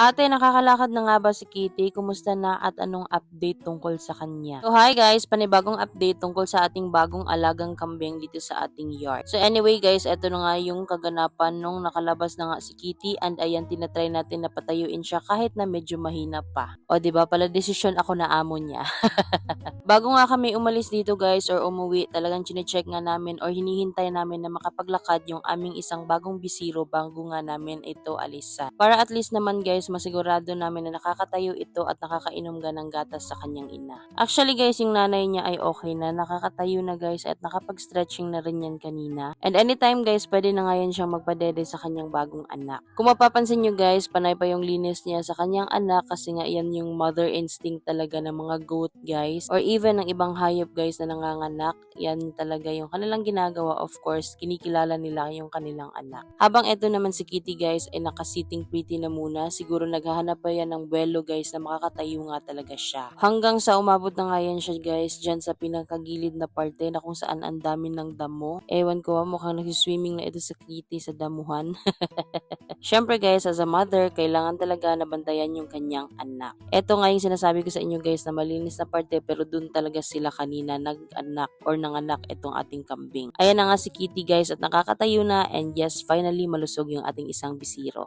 Ate, nakakalakad na nga ba si Kitty? Kumusta na at anong update tungkol sa kanya? So hi guys, panibagong update tungkol sa ating bagong alagang kambing dito sa ating yard. So anyway guys, eto na nga yung kaganapan nung nakalabas na nga si Kitty and ayan tinatry natin na patayuin siya kahit na medyo mahina pa. O ba pala desisyon ako na amo niya. Bago nga kami umalis dito guys or umuwi, talagang chinecheck nga namin or hinihintay namin na makapaglakad yung aming isang bagong bisiro bago nga namin ito alisan. Para at least naman guys, masigurado namin na nakakatayo ito at nakakainom ga ng gatas sa kanyang ina. Actually guys, yung nanay niya ay okay na, nakakatayo na guys at nakapag-stretching na rin yan kanina. And anytime guys, pwede na ngayon siyang magpadede sa kanyang bagong anak. Kung mapapansin nyo guys, panay pa yung linis niya sa kanyang anak kasi nga yan yung mother instinct talaga ng mga goat guys or ng ibang hayop guys na nanganganak. Yan talaga yung kanilang ginagawa. Of course, kinikilala nila yung kanilang anak. Habang eto naman si Kitty guys ay nakasitting pretty na muna, siguro naghahanap pa yan ng buwelo guys na makakatayo nga talaga siya. Hanggang sa umabot na nga yan siya guys dyan sa pinakagilid na parte na kung saan ang dami ng damo. Ewan ko, mukhang nagsiswimming na ito sa Kitty sa damuhan. Siyempre guys, as a mother, kailangan talaga nabantayan yung kanyang anak. Ito nga yung sinasabi ko sa inyo guys na malinis na parte pero dun talaga sila kanina nag-anak or nanganak itong ating kambing. Ayan na nga si Kitty guys at nakakatayo na and yes, finally malusog yung ating isang bisiro.